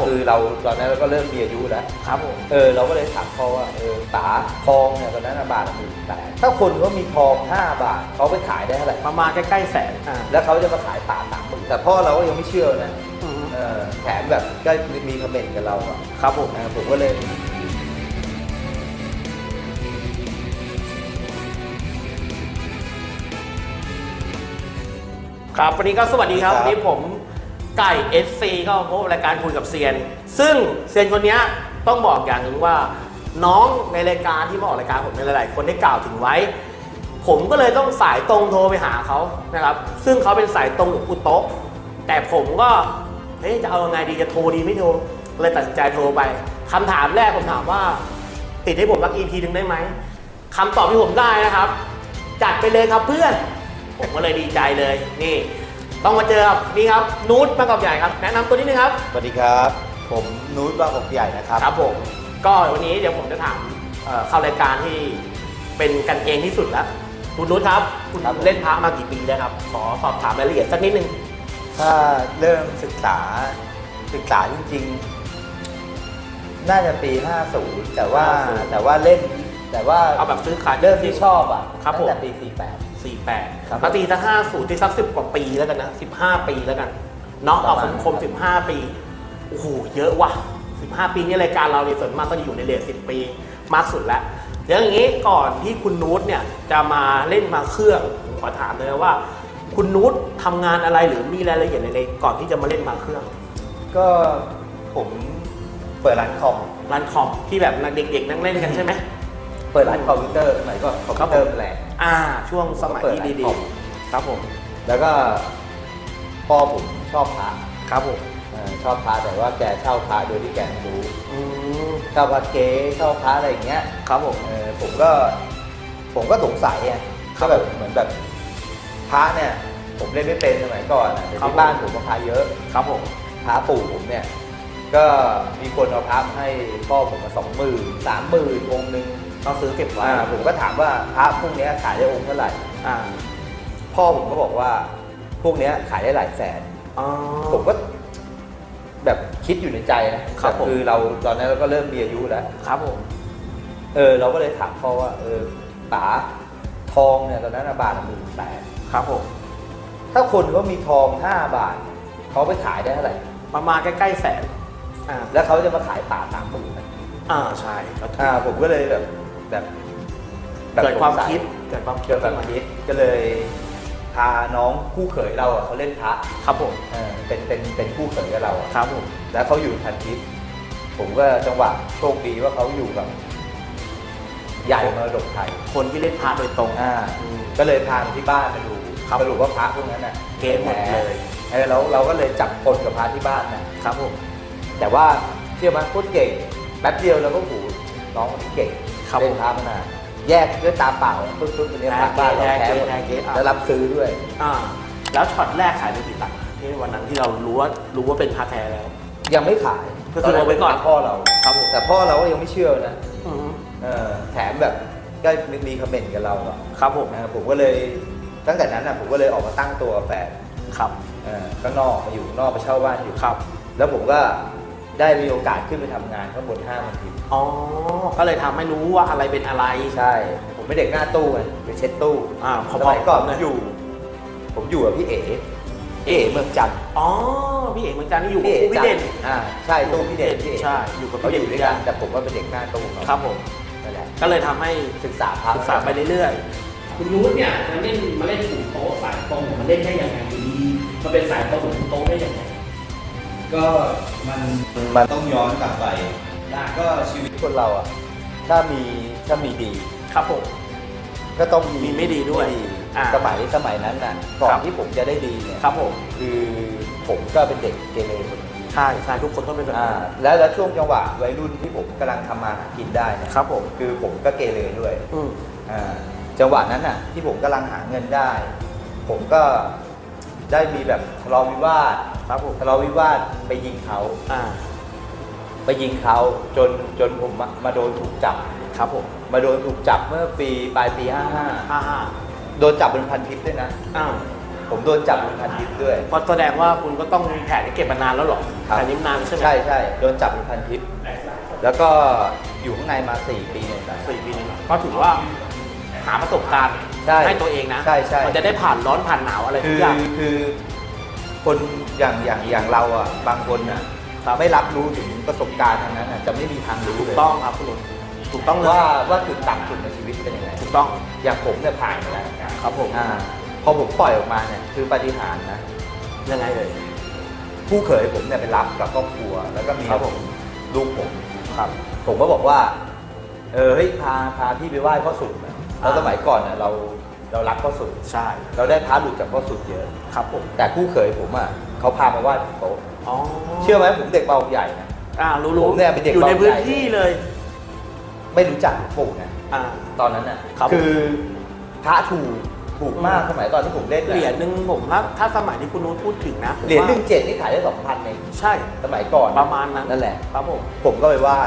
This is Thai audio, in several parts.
ผม คือเราตอนนั้นเราก็เริ่มมีอายุแล้ว ครับผม เออเราก็เลยถามพ่อว่าเออป๋าทองเนี่ยตอนนั้นนะบาทหมื่นแปดถ้าคนเขามีทอง 5 บาทเขาไปขายได้เท่าไหร่ประมาณใกล้ๆแสนอ่าแล้วเขาจะมาขายป๋าสามหมื่นแต่พ่อเราก็ยังไม่เชื่อนะอืมเออแถมแบบก็มีคอมเมนต์กับเราอะครับผมเออผมก็เลย ครับวันนี้ก็สวัสดีครับครับ วันนี้ผม ไก่ FC ก็พบรายการคุยกับเซียน ซึ่งเซียนคนนี้ต้องบอกอย่างหนึ่งว่า น้องในรายการที่มาออกรายการผมในหลาย ๆ คนได้กล่าวถึงไว้ ผมก็เลยต้องสายตรงโทรไปหาเขานะครับ ซึ่งเขาเป็นสายตรงกับอุโตะแต่ผมก็เฮ้ยจะเอายังไงดีจะโทรดีไม่โทรเลยตัดสินใจโทรไปคำถามแรกผมถามว่า ติดให้ผมสัก EP หนึ่งได้ไหมคำตอบที่ผมได้นะครับ จัดไปเลยครับเพื่อน ผมก็เลยดีใจเลยนี่ ต้องมาเจอกับนี่ครับนูตมากกับใหญ่ครับ แนะนำตัวนิดนึงครับ สวัสดีครับ ผมนูตบางกอกใหญ่นะครับ ครับผม ก็วันนี้เดี๋ยวผมจะถามเอ่อเข้ารายการที่เป็นกันเองที่สุดแล้ว คุณนุชครับ คุณครับผม เล่นพระมากี่ปีแล้วครับ ขอสอบถามรายละเอียดสักนิดนึง ถ้าเริ่มศึกษาศึกษาจริงๆ น่าจะปี 50 แต่ว่า50 แต่ว่าเล่นแต่ว่าเอาแบบซื้อขาย เริ่มที่ชอบอะครับผม ตั้งแต่ปี 48 ครับปกติถ้าห้าสูตรที่สักสิบกว่าปีแล้วกันนะ15ปีแล้วกันเนาะเอาประมาณคมๆ15ปีโอ้โหเยอะว่ะ15ปีนี่รายการเราเนี่ยส่วนมากก็จะอยู่ในเลท10ปีมากสุดแล้วเดี๋ยวอย่างนี้ก่อนที่คุณนูตเนี่ยจะมาเล่นมาเครื่องผมขอถามเลยว่า คุณนูตทำงานอะไรหรือมีรายละเอียดอะไรก่อนที่จะมาเล่นมาเครื่อง48ก็ผมเปิดร้านคอม ร้านคอมที่แบบเด็กๆนั่งเล่นกันใช่ไหม เปิดร้านคอมพิวเตอร์สมัยก่อนคอมพิวเตอร์แหละ อ่าช่วงสมัยเปิดที่ร้านดีคอมๆครับผม แล้วก็พ่อผมชอบพระครับผมเอ่อชอบพระแต่ว่าแกเช่าพระโดยที่แกไม่รู้อืมเช่าพระเก๊เช่าพระอะไรอย่างเงี้ยครับผม เออผมก็ผมก็สงสัยอะครัก็บแบบเหมือนแบบพระเนี่ย ผมเล่นไม่เป็นสมัยก่อนอะแต่ครับ ที่บ้านผมก็พระเยอะ ครับผม พระปู่ผมเนี่ย ก็มีคนเอาพระมาให้พ่อผมมาสองหมื่นสามหมื่นองค์หนึ่ง ต้องซื้อเก็บไว้อ่าผมก็ถามว่าพระพวกเนี้ยขายได้องค์เท่าไหร่ อ่าพ่อผมก็บอกว่าพวกเนี้ยขายได้หลายแสน อ๋อ ผมก็แบบคิดอยู่ในใจนะครับผมคือเราตอนนั้นเราก็เริ่มมีอายุแล้ว ครับผม เออเราก็เลยถามพ่อว่าเออป๋าทองเนี่ยตอนนั้นนะบาทหมื่นแปดครับผม ถ้าคนเขามีทองห้าบาทเขาไปขายได้เท่าไหร่ ประมาณใกล้ๆแสน อ่า แล้วเขาจะมาขายป๋าสามหมื่นอ่า ใช่ก็ถูกอ่าผมก็เลยแบบ แบบแบบเกิดความสงสัยคิดเกิดความคิดเกิดความคิดก็เลยพาน้องคู่เขยเราอะเขาเล่นพระครับผมเออเป็นเป็นเป็นคู่เขยกับเราอะครับผมแล้วเขาอยู่ทันทิพย์ผมก็จังหวะโชคดีว่าเขาอยู่กับ ใหญ่มรดกไทยคนที่เล่นพาร์ทโดยตรง อ่าอืมก็เลยพาไปที่บ้านมาดูครับสรุปว่าพระพวกนั้นน่ะเกณฑ์หมดเลย เออเราเราก็เลยจับคนกับพระที่บ้านนะครับผมแต่ว่าเชื่อไหมโคตรเก่งแป๊บเดียวเราก็หูน้องคนนี้เก่ง ครับเล่นพระมานานแยกด้วยตาเปล่าปึ๊บปึ๊บตัวเนี้ยพระบ้านเราแพ้หมดแพ้เกณฑ์อะ แล้วรับซื้อด้วย อ่าแล้วช็อตแรกขายไปกี่ตังค์ที่วันนั้นที่เรารู้ว่ารู้ว่าเป็นพาร์ทแท้แล้ว ยังไม่ขายก็คือเอาไว้ก่อนพ่อเราครับผมแต่พ่อเราก็ยังไม่เชื่อนะอืมเออแถมแบบก็มีคอมเมนต์กับเราอะครับผมนะผมก็เลยตั้งแต่นั้นนะผมก็เลยออกมาตั้งตัวกับแฟนครับเออข้างนอกมาอยู่ข้างนอกไปเช่าบ้านอยู่ ครับ แล้วผมก็ได้มีโอกาสขึ้นไปทำงานข้างบนห้างมันที อ๋อ ก็เลยทำให้รู้ว่าอะไรเป็นอะไร ใช่ ผมเป็นเด็กหน้าตู้ไงไปเช็ดตู้อ่าพอสมัยก่อนเลผมอยู่ ผมอยู่กับพี่เอ๋พี่เอ๋เมืองจันทร์อ๋อ พี่เอกเหมือนกันที่อยู่กับพี่เอ๋ครูพี่จันเด่นทร์อ่าใช่ตู้พี่เด่นพี่เอ๋ใช่ อยู่กับเขาพี่อเด่นยู่ด้วยกันแต่ผมก็เป็นเด็กหน้าตู้เขาครับผม นั่นแหละก็เลยทำให้ศึกษาพระศึกษาไปเรื่อยๆคุณรู้เนี่ยมาเล่นมาเล่นถูกโต๊ะสายตรงมันเล่นได้ยังไงอยู่ดีๆมาเป็นสายตรงถูกโต๊ะได้ยังไงก็มันมันต้องย้อนกลับไป นะก็ชีวิตคนเราอะถ้ามีถ้ามีดี ครับผม ก็ต้องมีมีไม่ดีด้วยอ่า สมัยสมัยนั้นน่ะก่อครันบที่ผมจะได้ดีเนี่ยครับผมคือผมก็เป็นเด็กเกเรคนหนึ่งใช่ใช่ทุกคนต้องเป็นแบบอ่านั้นแล้วแล้วช่วงจังหวะวัยรุ่นที่ผมกำลังทำมาหากินได้เนี่ยครับผมคือผมก็เกเรด้วย อืม อ่าจังหวะนั้นน่ะที่ผมกำลังหาเงินได้ ผมก็ได้มีแบบทะเลาะวิวาทครับผม ทะเลาะวิวาทไปยิงเขาอ่า ไปยิงเขาจนจนผมมามาโดนถูกจับ ครับผมมาโดนถูกจับเมื่อปีปลายปีห้าห้า55โดนจับบนพันทิปด้วยนะ อ้าวผมโดนจับเป็นพันทิปด้วย ก็แสดงว่าคุณก็ต้องมีแผนที่เก็บมานานแล้วเหรอครับ แผนนี้นานใช่ไหมใช่ใช่โดนจับเป็นพันทิป แล้วก็อยู่ข้างในมา 4 ปีเนี่ยนะ สี่ปีนึงก็ถือว่าหาประสบการณ์ใช่ตัวเองนะ ใช่ใช่ มันจะได้ผ่านร้อนผ่านหนาวอะไรคืทุอกอย่าง คือคนอย่างอย่างอย่างเราอะบางคนอะ ครับ ไม่รับรู้ถึงประสบการณ์ทางนั้นอะจะไม่มีทางรู้ถูเลกยต้องครับคุณลุงถูกต้องเลยว่าว่าจุดต่ำสุดในชีวิตเป็นยังไงถูกต้องอย่างผมเนี่ยผ่านมาแล้วครับผมอ่าพอผมปล่อยออกมาเนี่ยคือปาฏิหารย์นะ ยังไงเลย ผู้เขยผมเนี่ยไปรับกับครอบครัว แล้วก็มีครับผม ลูกผม ครับ ผมก็บอกว่า เออเฮ้ยพาพาพี่ไปไหว้พ่อสุดนะแล้วสมัยก่อนเนี่ยเราเรารักพ่อสุด ใช่เราได้พาหลุดจากพ่อสุดเยอะ ครับผม แต่คู่เขยผมอะเขาพามาไหว้ที่โต๊ะอ๋อเชื่อไหมผมเด็กเบาใหญ่นะ อ่ารู้ผรู้มเนี่ยเป็นเด็กอยู่ในเบาพื้นใหญ่ที่เลย ไม่รู้จักหลวงปู่นะอ่า ตอนนั้นน่ะครับอพระถูกถูกมากสมัยตอนที่ผมเล่นน่ะเหรียญหนึ่งผมถ้าถ้าสมัยที่คุณนุ้พูดถึงนะผมเหรียญว่าหนึ่งเจ็ดนี่ขายได้สองพันเองใช่สมัยก่อนประมาณนั้นนั่นแหละ ครับผม ผมก็ไปไหว้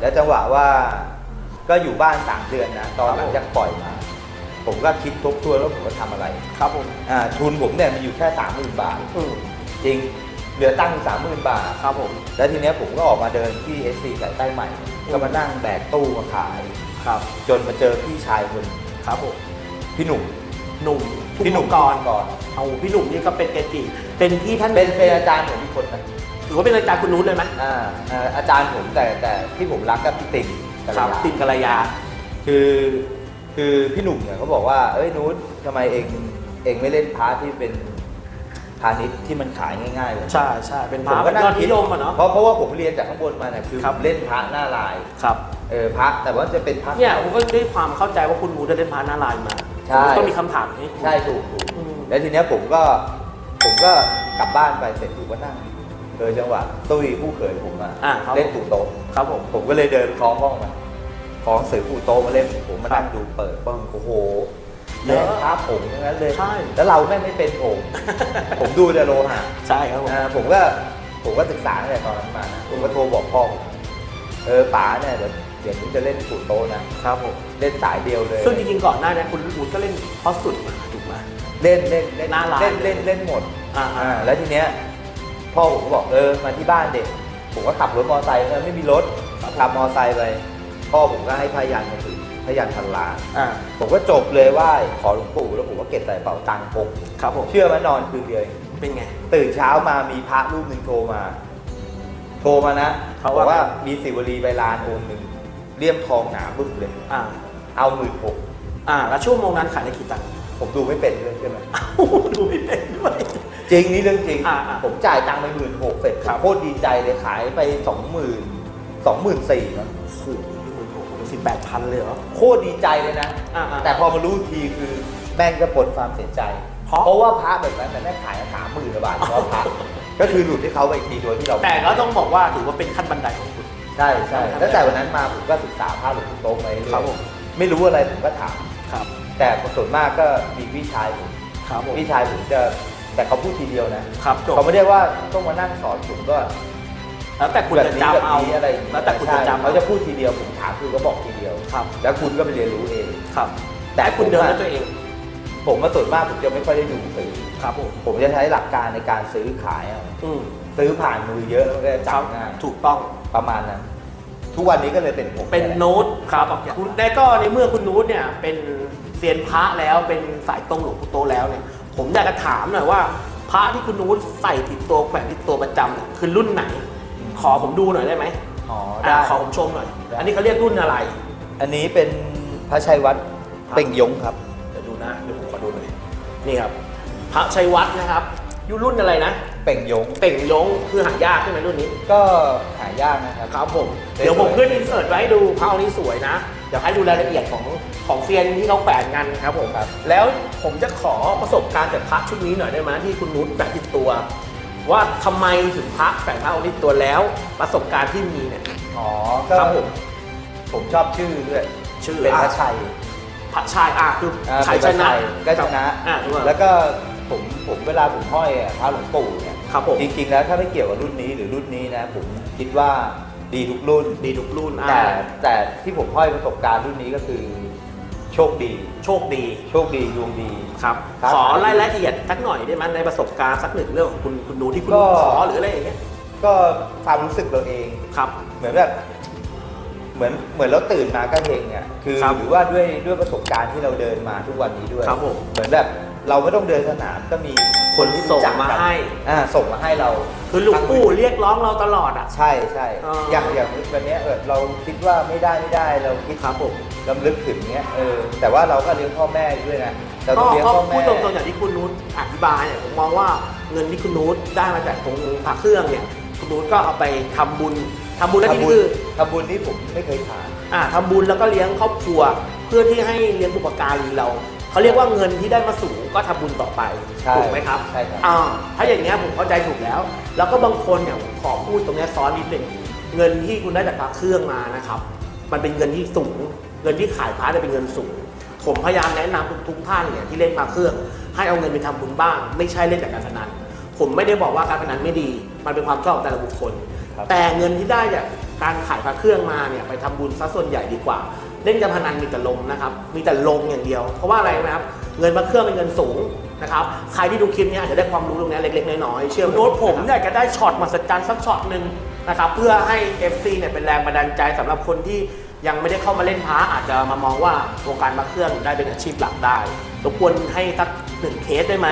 แล้วจังหวะว่าก็อยู่บ้านสามเดือนนะ ตอนหลังจากปล่อยมา ผมก็คิดทบทวนแล้วผมก็ทำอะไร ครับผม อ่าทุนผมเนี่ยมันอยู่แค่สามหมื่นบาท อืมจริง เหลือตั้งสามหมื่นบาท ครับผม แล้วทีเนี้ยผมก็ออกมาเดินที่เอสซีสายใต้ใหม่ ก็มานั่งแบกตู้มาขาย ครับ จนมาเจอพี่ชายคนครับผม พี่หนุ่ม หนุ่มพี่หนุ่มก่อนก่อนเอาพี่หนุ่มนี่ก็เป็นเกจิ เป็นที่ท่านเป็นเป็นอาจารย์ผมอีกคนนะถือว่าเป็นอาจารย์คุณนุ้เลยไหมอ่าอ่าอาจารย์ผมแต่แต่ที่ผมรักก็พี่ติ่งกัลครับยาตินกัลยา คือคือพี่หนุ่มเนี่ยเขาบอกว่า เอ้ยนุชทำไมเองเองไม่เล่นพาร์ทที่เป็นพาณิชย์ที่มันขายง่ายๆเลยใช่ใช่เป็นพผระมก็เป็นนั่ยอดงคินิดยมอะเนาะเพราะเพราะว่าผมเรียนจากข้างบนมาเนี่ยคือครับเล่นพระหน้าลายครับเออพระแต่ว่าจะเป็นพระเนี่ยผมก็ด้วยความเข้าใจว่าคุณมูจะเล่นพระหน้าลายมาใช่ผมก็ต้องมีคำถามให้คุณใช่ถูกถูกอืมแล้วทีเนี้ยผมก็ผมก็กลับบ้านไปเสร็จผมก็นั่งเออจังหวะตุ้ยผู้เขยผมอะอ่าครับเล่นปู่โต๊ะครับผมผมก็เลยเดินคล้องห้องมาคล้องสื่อปู่โต๊ะมาเล่นผมมาครับนั่งดูเปิดปึ้งโอ้โห เยแล้อะวพระผงทั้งนั้นเลยใช่ แล้วเราแม่งไม่เป็นผง ผมดูแต่โลหะใช่ครับผม อ่าผมก็ผมก็ศึกษาตั้งแต่ตอนนั้นมานะผมก็โทรบอกพ่อผมเออป๋าเนี่ยเดี๋ยวเดี๋ยวนี้จะเล่นปู่โต๊ะนะครับผม เล่นสายเดียวเลย ซึ่งจริงๆก่อนหน้านี้คุณมูก็เล่นพอสุดมาถูกไหม เล่นเล่นเล่นหน้าร้านเล่นเล่นเล่นหมดอ่าอ่าแล้วทีเนี้ยพ่อผมก็บอกเออมาที่บ้านเด็ก ผมก็ขับรถมอเตอร์ไซค์เออไม่มีรถขับมอเตอร์ไซค์ไปพ่อผมก็ให้พายันมาถือ พายันพันลานอ่า ผมก็จบเลยไหว่าขอหลวงปู่แล้วผมก็เก็บใส่กระเป๋าตังค์พกครับผม เชื่อไหมนอนคืนเดียวเอง เป็นไง ตื่นเช้ามามีพระรูปหนึ่งโทรมา โทรมานะเขาบอกว่าว่ามีสิวลีใบลานองค์หนึ่งเลี่ยมทองหนาบึ้มเลย อ่า เอาหมื่นหกอ่า แล้วชั่วโมงนั้นขายได้กี่ตังค์ผมดูไม่เป็นเลยใช่ไหมโอ้โหดูไม่เป็นด้วย จริงนี่เรื่องจริง อ่าอ่า ผมจ่ายตังค์ไปหมื่นหกเสร็จครับโคตรดีใจเลยขายไปสองหมื่นสองหมื่นสี่มั้งโอ้โห สิบแปดพันเลยเหรอ โคตรดีใจเลยนะ อ่าอ่าแต่พอมารู้ทีคือแม่งก็ปนความเสียใจ เพราะ เพราะว่าพระแบบนั้นแต่แม่งขายสามหมื่นบาทเพราะพระก็คือหลุดให้เขาไปอีกทีโดยที่เราแต่ก็ต้องบอกว่าถือว่าเป็นขั้นบันไดของคุณ ใช่ใช่ตั้งแต่วันนั้นมาผมก็ศึกษาพระหลวงปู่โต๊ะมาเรื่อยครับผม ไม่รู้อะไรผมก็ถาม ครับแต่ส่วนมากก็มีพี่ชายผมครับผมพี่ชายผมจะแต่เขาพูดทีเดียวนะ ครับจบ เขาไม่ได้ว่าต้องมานั่งสอนผมก็ แล้วแต่คุณแบบจะนี้แบบจำเอานี้อะไรอย่างนี้แล้วแต่คุณจะใช่จำเขาจะพูดทีเดียวผมถามคุณก็บอกทีเดียว ครับแล้วคุณก็ไปเรียนรู้เอง ครับ แต่แต่คุณเดินด้วยตัวเอง ผมมาส่วนมากผมจะไม่ค่อยได้ดูหนังสือครับผมผมจะใช้หลักการในการซื้อขายเอาอืมซื้อผ่านมือเยอะแล้วก็จะครับจำง่ายถูกต้องประมาณนั้น ทุกวันนี้ก็เลยเป็นผมเป็นแหละ โน้ตครับคุณได้ก็ในเมื่อคุณนูตเนี่ยเป็นเซียนพระแล้วเป็นสายตรงหลวงปู่โตแล้วเนี่ย ผมอยากจะถามหน่อยว่า พระที่คุณนูตใส่ติดตัวแขวนติดตัวประจำเนี่ยคือรุ่นไหน ขอผมดูหน่อยได้ไหมอ๋ออ่าได้ขอผมชมหน่อย ได้ อันนี้เขาเรียกรุ่นอะไร อันนี้เป็นพระชัยวัดครับ เป่งยงครับ เดี๋ยวดูนะเดี๋ยวผมขอดูหน่อยนี่ครับพระชัยวัฒน์นะครับอยู่รุ่นอะไรนะเป่งยง เต่งยงคือหายากใช่ไหมรุ่นนี้ ก็หายากนะครับ ครับผมสวยๆเดี๋ยวผมขึ้นอินเสิร์ตไว้ให้ดูพระองค์นี้สวยนะ เดี๋ยวให้ดูรายละเอียดของของเซียนที่เขาแขวนกันครับผมครับ แล้วผมจะขอประสบการณ์จากพระชุดนี้หน่อยได้ไหมที่คุณนุชแฝงติดตัว ว่าทำไมถึงพระแฝงพระองค์นี้ตัวแล้วประสบการณ์ที่มีเนี่ย อ๋อก็ครับผม ผมชอบชื่อด้วยชื่อเป็นพระอะชัยพระชายอะคืออ่าชัยชนะได้ชนะ อะถูกไหมแล้วก็ผมผมเวลาผมห้อยอะพระหลวงปู่เนี่ย ครับผมจริงๆ แล้วถ้าไม่เกี่ยวกับรุ่นนี้หรือรุ่นนี้นะ ผมคิดว่าดีทุกรุ่น ดีทุกรุ่นอะแต่แต่ที่ผมห้อยประสบการณ์รุ่นนี้ก็คือช โชคดี โชคดีโชคดีดวงดี ครับครับ ขอรายละเอียดสักหน่อยได้ไหมในประสบการณ์สักหนึ่งเรื่องของคุณคุณดูที่คุณก็ ขอหรืออะไรอย่างเงี้ยก็ความรู้สึกเราเอง ครับ เหมือนแบบเหมือนเหมือนเราตื่นมาก็เฮงอะคือครับหรือว่าด้วยด้วยประสบการณ์ที่เราเดินมาทุกวันนี้ด้วยครับผมเหมือนแบบเราไม่ต้องเดินสนามก็มีคนที่ส่งรู้จักมากันให้ อ่าส่งมาให้เรา คือหลุงปู่เรียกร้องเราตลอดอะ ใช่ใช่อ่าอย่างอย่างวันเนี้ยแบบเราคิดว่าไม่ได้ไม่ได้เราคิดครับผม ลำลึกถึงเนี้ยเออแต่ว่าเราก็เลี้ยงพ่อแม่ด้วยนะเราก็ต้องเลี้ยงก็พ่อพูดแม่ ตรงๆอย่างที่คุณนุชอธิบายเนี่ยผมมองว่าเงินที่คุณนุชได้มาจากตรงพระเครื่องเนี่ยคุณนุชก็เอาไปทำบุญทำบุญแล้วที่ทำบุนี่ญคือทำบุญที่ผมไม่เคยขาด อ่าทำบุญแล้วก็เลี้ยงครอบครัว เพื่อที่ให้เลี้ยงบุปการีเรา เขาเรียกว่าเงินที่ได้มาสูงก็ทำบุญต่อไปใช่ถูกไหมครับใช่ครับ อ่าถ้าอย่างเงี้ยผมเข้าใจถูกแล้ว แล้วก็บางคนเนี่ยผมขอพูดตรงเนี้ยซ้อนนิดหนึ่งเงินที่คุณได้จากพระเครื่องมานะครับ มันเป็นเงินที่สูง เงินที่ขายพระเนี่ยเป็นเงินสูง ผมพยายามแนะนำทุกๆท่านเนี่ยที่เล่นพระเครื่อง ให้เอาเงินไปทำบุญบ้าง ไม่ใช่เล่นจากการพนันผมไม่ได้บอกว่าการพนันไม่ดี มันเป็นความชอบของแต่ละบุคคล ครับ แต่เงินที่ได้จากการขายพระเครื่องมาเนี่ยไปทำบุญซะส่วนใหญ่ดีกว่า เล่นการพนันมีแต่ลมนะครับ มีแต่ลงอย่างเดียว เพราะว่าอะไรนะครับ เงินพระเครื่องเป็นเงินสูงนะครับ ใครที่ดูคลิปเนี้อาจจะได้ความรู้ตรงเนี้ยเล็กๆ น้อยๆ เชื่อโน้ตผมอยากจะได้ช็อตมหัศจรรย์สักช็อตหนึ่งนะครับ เพื่อให้ FC เนี่ยเป็นแรงบันดาลใจสำหรับคนที่ยังไม่ได้เข้ามาเล่นพระอาจจะมามองว่าวงการพระเครื่องได้เป็นอาชีพหลักได้รบกวนให้สักหนึ่งเคสได้ไหม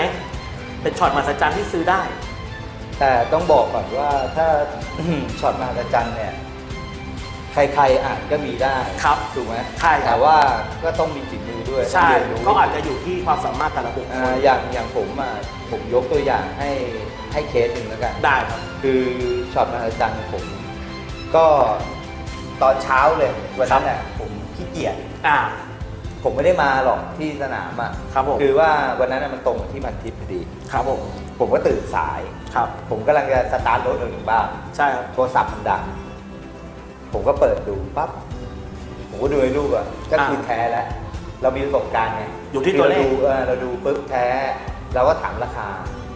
เป็นช็อตมหัศจรรย์ที่ซื้อได้ แต่ต้องบอกก่อนว่าถ้าช็อตมหัศจรรย์เนี่ย ใครๆอ่านก็มีได้ครับถูกไหมใช่ครับ แต่ว่าก็ต้องมีฝีมือด้วยใช่เรียนรู้ ก็อาจจะอยู่ที่ความสามารถแต่ละบุคคอ่าลอย่างอย่างผมอะผมยกตัวอย่างให้ให้เคสหนึ่งแล้วกัน ได้ครับ คือช็อตมหัศจรรย์ของผม ก็ตอนเช้าเลยวันนั้นน่ะผมขี้เกียจอ่า ผมไม่ได้มาหรอกที่สนามอะครับผม คือว่าวันนั้นน่ะมันตรงกับที่มันทิพย์พอดี ครับผมผมก็ตื่นสาย ครับ ผมกำลังจะสตาร์ทรถออกจากบ้านใช่ครับ โทรศัพท์มันดัง ผมก็เปิดดูปั๊บผมก็ดูไอ้รูปอะก็คือแท้แล้ว เรามีประสบการณ์ไงอยู่ที่ตัวเลขคือราดูเออเราดูปุ๊บแท้เราก็ถามราคา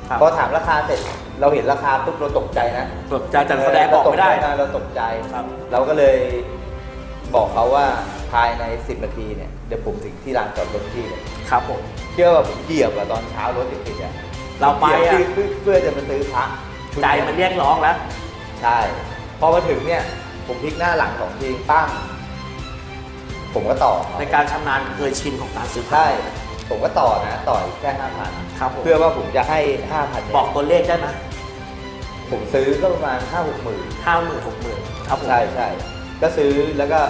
ครับพอถามราคาเสร็จเราเห็นราคาปุ๊บเราตกใจนะสนใจจะแสดงบอกไม่ได้เเราตกใจครับเราก็เลยบอกเขาว่าภายใน 10 นาทีเนี่ยเดี๋ยวผมถึงที่ลานจอดรถที่เลยครับผมเชื่อว่าผมเหยียบอะตอนเช้ารถติดๆอะเราไปอะหยียบเพื่อเพื่อจะมาซื้อพระชุดใจเนี้ยมันเรียกร้องแล้ว ใช่ พอมาถึงเนี่ย ผมพลิกหน้าหลังของทีปั้งผมก็ต่อในการชำนาญเคยชินของการซื้อผ้าใช่ผมก็ต่อนะ ต่ออีกแค่ห้าพันครับผมเพื่อว่าผมจะให้ห้าพันบอกตัวเลขได้ไหมผมซื้อก็ประมาณห้าหกหมื่นห้าหมื่นหกหมื่นครับผมใช่ใช่ก็ซื้อแล้วก็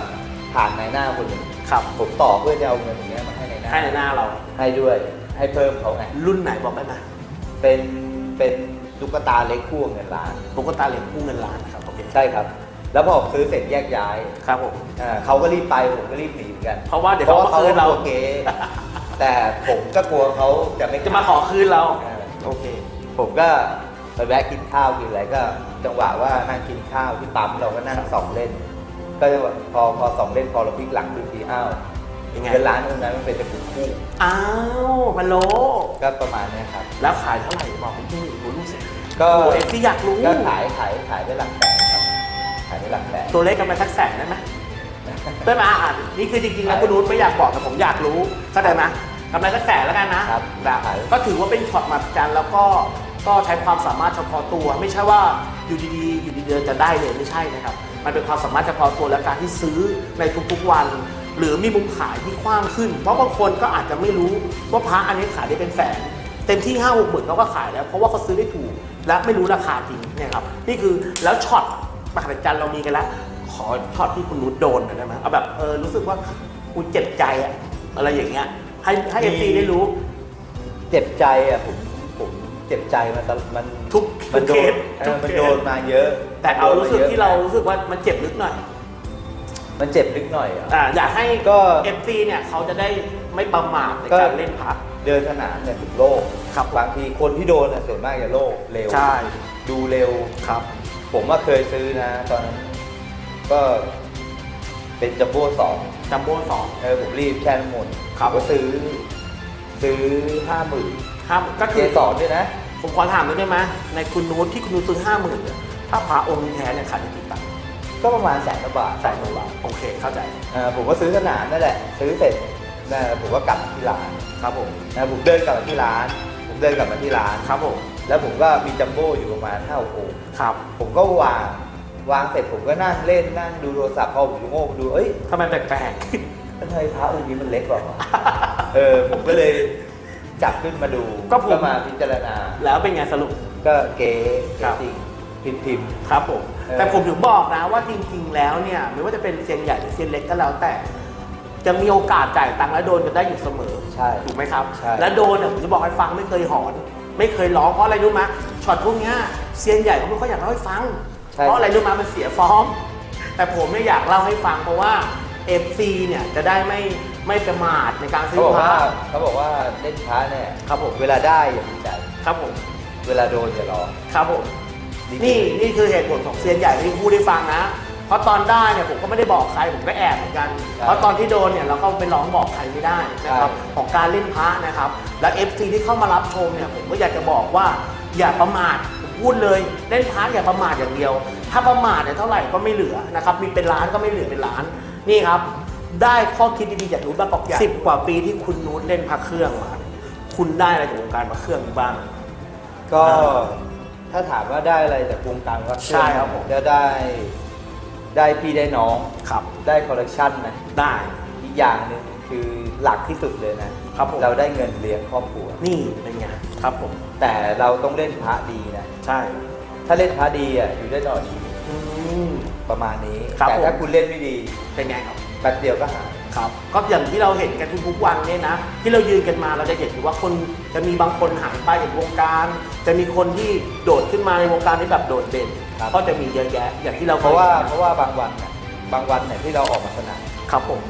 ผ่านในหน้าคนหนึ่งครับ ผมต่อเพื่อจะเอาเงินตรงเนี้ยมาให้ในหน้าให้ในหน้าเรา ให้ด้วยให้เพิ่มเขาไงรุ่นไหนบอกได้ไหมเป็นเป็นตุ๊กตาเล็กคู่เงินล้านตุ๊กตาเหรียญคู่เงินล้านนะครับโอเคใช่ครับ แล้วพอผมซื้อเสร็จแยกย้ายครับผมอ่าเขาก็รีบไปผมก็รีบหนีเหมือนกันเพราะว่าเดี๋ยวเขามาคืนเรากลัวเก๋แต่ผมก็กลัวเขาจะไม่จะมาขอคืนเรา อ่าโอเค ผมก็ไปแวะกินข้าวกินอะไรก็ จังหวะว่านั่งกินข้าวที่ปั๊มเราก็นั่งสองเล่น ก็จังหวะพอพอสองเล่นพอเราพลิกหลังดูทีอ้าวยังไงเงินร้านตรงนั้นมันเป็นตะกรุดคู่อ้าวมาโลก็ประมาณเนี้ยครับ แล้วขายเท่าไหร่บอกผมที่รู้รู้เสร็จก็โอ้เอ็มซีอยากรู้ก็ขายขายขายได้หลักแสนครับขายได้หลักแสนตัวเลขกันมาสักแสนได้ไหมได้ไหมอะนี่คือจริงๆแล้วคุณนุชไม่อยากบอกแต่ผมอยากรู้เข้าใจไหมกำไรสักแสนแล้วกันนะครับได้ขายก็ถือว่าเป็นช็อตมาจันแล้วก็ก็ใช้ความสามารถเฉพาะตัว ไม่ใช่ว่าอยู่ดีๆอยู่ดีๆจะได้เลยไม่ใช่นะครับ มันเป็นความสามารถเฉพาะตัวและการที่ซื้อในทุกๆวัน หรือมีมุมขายที่กว้างขึ้น เพราะบางคนก็อาจจะไม่รู้ว่าพระอันนี้ขายได้เป็นแสนเต็มที่ห้าหกหมื่นเขาก็ขายแล้วเพราะว่าเขาซื้อได้ถูกและไม่รู้ราคาจริงเนี่ยครับนี่คือแล้วช็อต มหัศจรรย์เรามีกันแล้วขอช็อตที่คุณนุชโดนหน่อยได้ไหมเอาแบบเออรู้สึกว่ากูเจ็บใจอะอะไรอย่างเงี้ย ให้ให้เอฟซีได้รู้ เจ็บใจอะผมผมเจ็บใจมันตลมันทุกมันโดทุกนเคสเอทุอกมันเคสโดนมาเยอะแต่เอารู้สึกโดนมที่เรารู้สึกว่ามันเจ็บลึกหน่อยมันเจ็บลึกหน่อยอะ อ่าอยากให้ก็เอฟซีเนี่ยเขาจะได้ไม่ประมาทในก็ การเล่นพัก เดินสนามเนี่ยถึงโลกครับบางทีคนที่โดนน่ะส่วนมากจะโลกเร็วใช่ ดูเร็วครับ ผมว่าเคยซื้อนะ ตอนนั้นก็เป็นจัมโบ้สองจัมโบ้สอง เออผมรีบแช่น้ำมนต์ครับ ก็ซื้อ ซื้อห้าหมื่นห้าก็เกคือสรด้วยนะ ผมขอถามได้ไหมในคุณนุชที่คุณนุชซื้อห้าหมื่นเนี่ยถ้าพระองค์แท้เนี่ยขายได้กี่ตังค์ก็ประมาณแสนกว่าบาทใส่ตัวโอเค เข้าใจอ่าผมก็ซื้อสนามนั่นแหละ ซื้อเสร็จนะผมก็กลับที่ร้านครับผมนะผมเดินกลับมาที่ร้าน ผมเดินกลับมาที่ร้าน ครับผม แล้วผมก็มีจัมโบ้อยู่ประมาณห้าโอ่งครับ ผมก็วางวางเสร็จผมก็นั่งเล่นนั่งดูโทรศัพท์พอผมโง่ดูเอ้ยทำไมแปลกทำไมพระองค์นี้มันเล็กกว่าวะเออผมก็เลยจับขึ้นมาดูก็ผมมาพิจารณาๆแล้วเป็นไงสรุปก็เก๋ครับจริงพิมพ์พิมพ์ครับผมเออแต่ผมถึงบอกนะว่าจริง ๆ แล้วเนี่ยไม่ว่าจะเป็นเซียนใหญ่หรือเซียนเล็กก็แล้วแต่ จะมีโอกาสจ่ายตังค์และโดนกันได้อยู่เสมอใช่ถูกไหมครับใช่และโดนเนี่ยผมจะบอกให้ฟังไม่เคยหอน ไม่เคยร้องเพราะอะไรรู้ไหมช็อตพวกเนี้ยเซียนใหญ่เขาไม่ค่อยอยากเล่าให้ฟัง ใช่ เพราะอะไรรู้ไหมมันเสียฟอร์มแต่ผมไม่ยอยากเล่าให้ฟังเพราะว่า FC เนี่ยจะได้ไม่ไม่ประมาทในการซื้เขาอบอกพระว่าเขาบอกว่าเล่นพระเนี่ยครับผม เวลาได้อย่าดีใจครับผม เวลาโดนอย่ารอ ครับผมดีนี่นี่คือเหตุผลของเซียนใหญ่ที่พูดให้ฟังนะ เพราะตอนได้เนี่ยผมก็ไม่ได้บอกใครผมก็แอบเหมือนกัน เพราะตอนที่โดนเนี่ยเราก็ไปร้องบอกใครไม่ได้นะครับของการเล่นพระนะครับ และ FC ที่เข้ามารับชมเนี่ยผมก็อยากจะบอกว่าอย่าประมาทผมพูดเลยเล่นพระอย่าประมาทอย่างเดียว ถ้าประมาทเนี่ยเท่าไหร่ก็ไม่เหลือนะครับมีเป็นล้านก็ไม่เหลือเป็นล้านนี่ครับได้ข้อคิดดีๆจากนุ้นบางกอกใหญ่สิบกว่าปีที่คุณนุ้นเล่นพระเครื่องมาคุณได้อะไรจากวงการพระเครื่องบ้าง ก็อ่าถ้าถามว่าได้อะไรจากวงการวัดใช่ครับผมจะได้ ได้พี่ได้น้องครับได้คอลเลกชันนะได้อีกอย่างหนึ่งคือหลักที่สุดเลยนะครับผมเราได้เงินเลี้ยงครอบครัว นี่เป็นไงครับผม แต่เราต้องเล่นพระดีนะ ใช่ ถ้าเล่นพระดีอะอยู่ได้ตลอดชีวิตอืมประมาณนี้ครับแต่ผมถ้าคุณเล่นไม่ดีเป็นไงครับแป๊บเดียวก็หายครับก็อย่างที่เราเห็นกันทุกๆวันเนี่ยนะ ที่เรายืนกันมาเราจะเห็นอยู่ว่าคนจะมีบางคนหายไปจากวงการ จะมีคนที่โดดขึ้นมาในวงการที่แบบโดดเด่น ครับ ก็จะมีเยอะแยะอย่างที่เราเพราะว่าคยห็นเพราะว่าบางวันเนี่ยบางวันเนี่ยที่เราออกมาสนามครับผม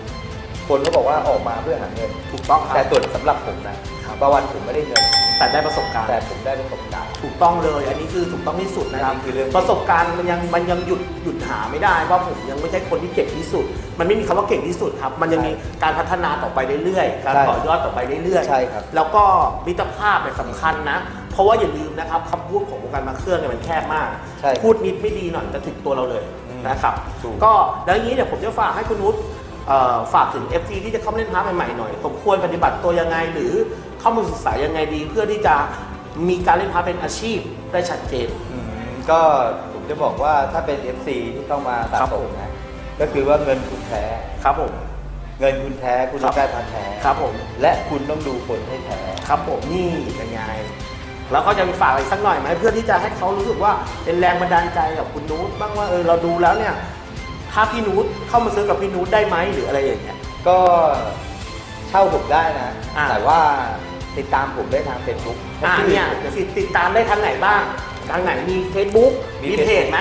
คนก็บอกว่าออกมาเพื่อหาเงิน ถูกต้องครัแต่บส่วนสำหรับผมนะครับบางวันผมไม่ได้เงิน แต่ได้ประสบการณ์ แต่ผมได้ประสบการณ์ ถูกต้องเลย อันนี้คือถูกต้องที่สุดนะครับ อันนี้คือเรื่อง ประสบการณ์มันยังมันยังหยุดหยุดหาไม่ได้เพราะผมยังไม่ใช่คนที่เก่งที่สุด มันไม่มีคำว่าเก่งที่สุดครับ มันยังมีการพัฒนาต่อไปเรื่อยๆ การใช่ต่อยอดต่อไปเรื่อยๆ ใช่ครับ แล้วก็มิตรภาพเนี่ยสำคัญนะ เพราะว่าอย่าลืมนะครับคำพูดของวงการมาเครื่องเนี่ยมันแคบมาก ใช่ครับพูดนิดไม่ดีหน่อยจะถึงตัวเราเลยอืมนะครับ ถูก ก็แล้วอย่างนี้เนี่ยผมจะฝากให้คุณนุชเอ่อฝากถึง FC ที่จะเข้ามาเล่นพาร์ทใหม่ๆหน่อยสมควรปฏิบัติตัวยังไง หรือเข้ามาศึกษายังไงดี เพื่อที่จะมีการเล่นพาร์ทเป็นอาชีพได้ชัดเจน อืมก็ผมจะบอกว่าถ้าเป็น FC ที่เข้ามาสะครับสผม มนะก็คือว่าเงินคุณแท้ ครับผม เงินคุณแท้คุณครัต้อบงได้พันแท้ ครับผมและคุณต้องดูคนให้แท้ ครับผมนี่เป็นไง แล้วก็จะมีฝากอะไรสักหน่อยไหมเพื่อที่จะให้เขารู้สึกว่าเป็นแรงบันดาลใจกับคุณนูตบ้างว่าเออเราดูแล้วเนี่ยถ้าพี่นูตเข้ามาซื้อกับพี่นูตได้ไหมหรืออะไรอย่างเงี้ย ก็เช่าผมได้นะ อ่า แต่ว่าติดตามผมได้ทาง Facebook อ่าเนี่ยเดี๋ยวสิติดตามได้ทางไหนบ้าง ทางไหนมี Facebook มีมีเพจไหม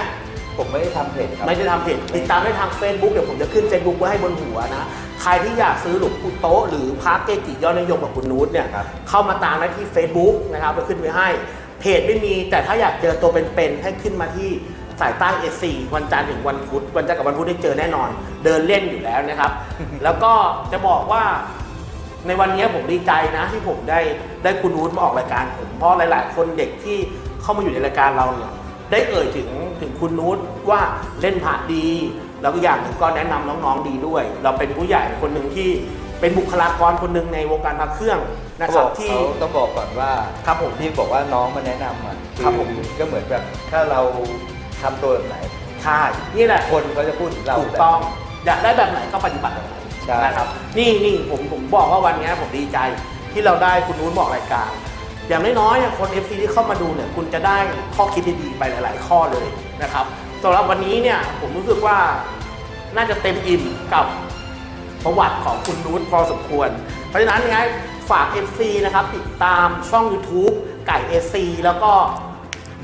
ผมไม่ได้ทำเพจครับ ไม่ได้ทำเพจติดตามได้ทาง Facebook เดี๋ยวผมจะขึ้น Facebook ไว้ให้บนหัวนะ ใครที่อยากซื้อหลวงปู่โต๊ะหรือพระเกจิยอดนิยมกับคุณนูตเนี่ยครับ เข้ามาตามได้ที่ Facebook นะครับไปขึ้นไว้ให้ เพจไม่มีแต่ถ้าอยากเจอตัวเป็นๆให้ขึ้นมาที่สายใต้เอซีวันจันทร์ถึงวันพุธวันจันทร์กับวันพุธได้เจอแน่นอน เดินเล่นอยู่แล้วนะครับ แล้วก็จะบอกว่าในวันนี้ผมดีใจนะที่ผมได้ได้คุณนูตมาออกรายการผมเพราะหลาย ๆ คนเด็กที่เข้ามาอยู่ในรายการเราเนี่ยได้เอ่ยถึงถึงคุณนูตว่าเล่นผ่าดี แล้วก็อย่างหนึ่งก็แนะนำน้องๆดีด้วย เราเป็นผู้ใหญ่คนหนึ่งที่เป็นบุคลากรคนหนึ่งในวงการพระเครื่องนะเขาคบรัอบกที่เขาต้องบอกก่อนว่าครับผมที่บอกว่าน้องมาแนะนำอะครับผมก็เหมือนแบบถ้าเราทำตัวแบบไหนใช่นี่แหละคนก็จะพูดถึงเราถูกต้องอยากได้แบบไหนก็ปฏิบัติแบบนั้นใช่นะครับนี่นี่ผมผมบอกว่าวันนี้ผมดีใจที่เราได้คุณนู้นบอกรายการอย่างน้อยๆเนี่ยคน FC ที่เข้ามาดูเนี่ยคุณจะได้ข้อคิดดีๆไปหลาย ๆ ข้อเลยนะครับ สำหรับวันนี้เนี่ยผมรู้สึกว่าน่าจะเต็มอิ่มกับประวัติของคุณนู้นพอสมควร เพราะฉะนั้นยังไงฝาก FC นะครับติดตามช่อง YouTube ไก่ SC แล้วก็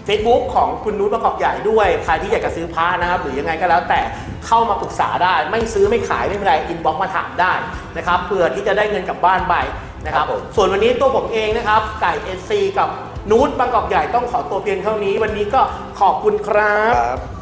Facebook ของคุณนุ้ยประกอบใหญ่ด้วย ใครที่อยากจะซื้อพระนะครับ หรือยังไงก็แล้วแต่เข้ามาปรึกษาได้ ไม่ซื้อไม่ขายไม่เป็นไรอินบ็อกมาถามได้นะครับเพื่อที่จะได้เงินกลับบ้านไปนะครับครับผมส่วนวันนี้ตัวผมเองนะครับ ไก่ SC กับนุ้ยบางกอกใหญ่ต้องขอตัวเพียงเท่านี้ วันนี้ก็ขอบคุณครับครับ